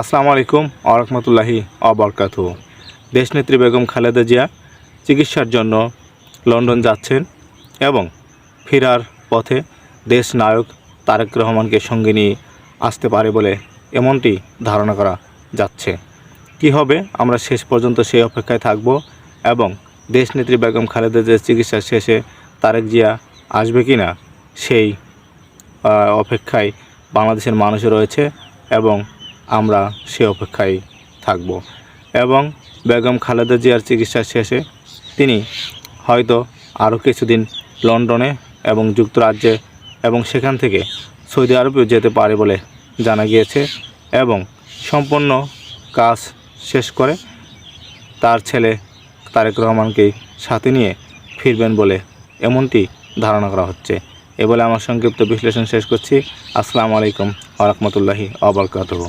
আসসালামু আলাইকুম আরহামতুল্লাহি অবরকাতু দেশনেত্রী বেগম খালেদা জিয়া চিকিৎসার জন্য লন্ডন যাচ্ছেন এবং ফেরার পথে দেশ নায়ক তারেক রহমানকে সঙ্গে নিয়ে আসতে পারে বলে এমনটি ধারণা করা যাচ্ছে। কি হবে? আমরা শেষ পর্যন্ত সেই অপেক্ষায় থাকব এবং দেশনেত্রী বেগম খালেদা জিয়ার চিকিৎসা শেষে তারেক জিয়া আসবে কি না সেই অপেক্ষায় বাংলাদেশের মানুষও রয়েছে এবং আমরা সে অপেক্ষায় থাকব। এবং বেগম খালেদা জিয়ার চিকিৎসা শেষে তিনি হয়তো আরও কিছুদিন লন্ডনে এবং যুক্তরাজ্যে এবং সেখান থেকে সৌদি আরবেও যেতে পারে বলে জানা গিয়েছে এবং সম্পূর্ণ কাজ শেষ করে তার ছেলে তারেক রহমানকে সাথে নিয়ে ফিরবেন বলে এমনটি ধারণা করা হচ্ছে। এ বলে আমার সংক্ষিপ্ত বিশ্লেষণ শেষ করছি। আসসালামু আলাইকুম আ রহমতুল্লাহি আবরকাতহ